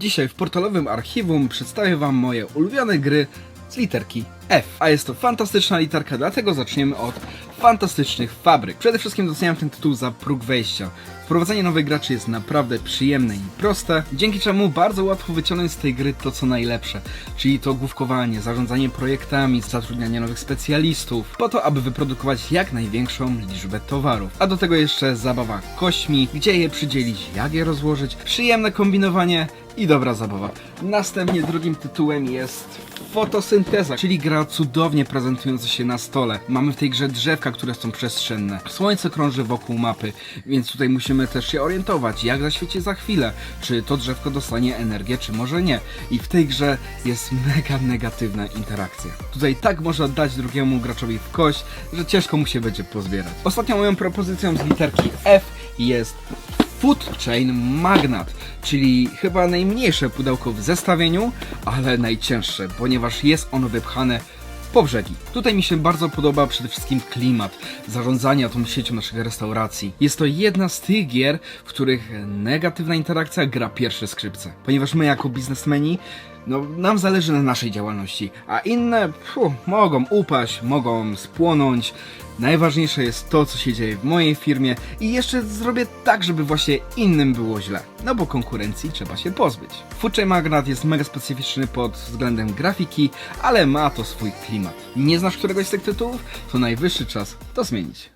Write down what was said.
Dzisiaj w portalowym archiwum przedstawię Wam moje ulubione gry z literki F. A jest to fantastyczna literka, dlatego zaczniemy od fantastycznych fabryk. Przede wszystkim doceniam ten tytuł za próg wejścia. Wprowadzenie nowych graczy jest naprawdę przyjemne i proste, dzięki czemu bardzo łatwo wyciągnąć z tej gry to co najlepsze, czyli to główkowanie, zarządzanie projektami, zatrudnianie nowych specjalistów, po to aby wyprodukować jak największą liczbę towarów. A do tego jeszcze zabawa kośćmi, gdzie je przydzielić, jak je rozłożyć, przyjemne kombinowanie i dobra zabawa. Następnie drugim tytułem jest Fotosynteza, czyli gra cudownie prezentująca się na stole. Mamy w tej grze drzewka, które są przestrzenne. Słońce krąży wokół mapy, więc tutaj musimy też się orientować, jak zaświeci za chwilę. Czy to drzewko dostanie energię, czy może nie. I w tej grze jest mega negatywna interakcja. Tutaj tak można dać drugiemu graczowi w kość, że ciężko mu się będzie pozbierać. Ostatnią moją propozycją z literki F jest Food Chain Magnat, czyli chyba najmniejsze pudełko w zestawieniu, ale najcięższe, ponieważ jest ono wypchane po brzegi. Tutaj mi się bardzo podoba przede wszystkim klimat zarządzania tą siecią naszych restauracji. Jest to jedna z tych gier, w których negatywna interakcja gra pierwsze skrzypce, ponieważ my jako biznesmeni no, nam zależy na naszej działalności, a inne pfu, mogą upaść, mogą spłonąć. Najważniejsze jest to, co się dzieje w mojej firmie i jeszcze zrobię tak, żeby właśnie innym było źle. No bo konkurencji trzeba się pozbyć. Foodchain Magnat jest mega specyficzny pod względem grafiki, ale ma to swój klimat. Nie znasz któregoś z tych tytułów? To najwyższy czas to zmienić.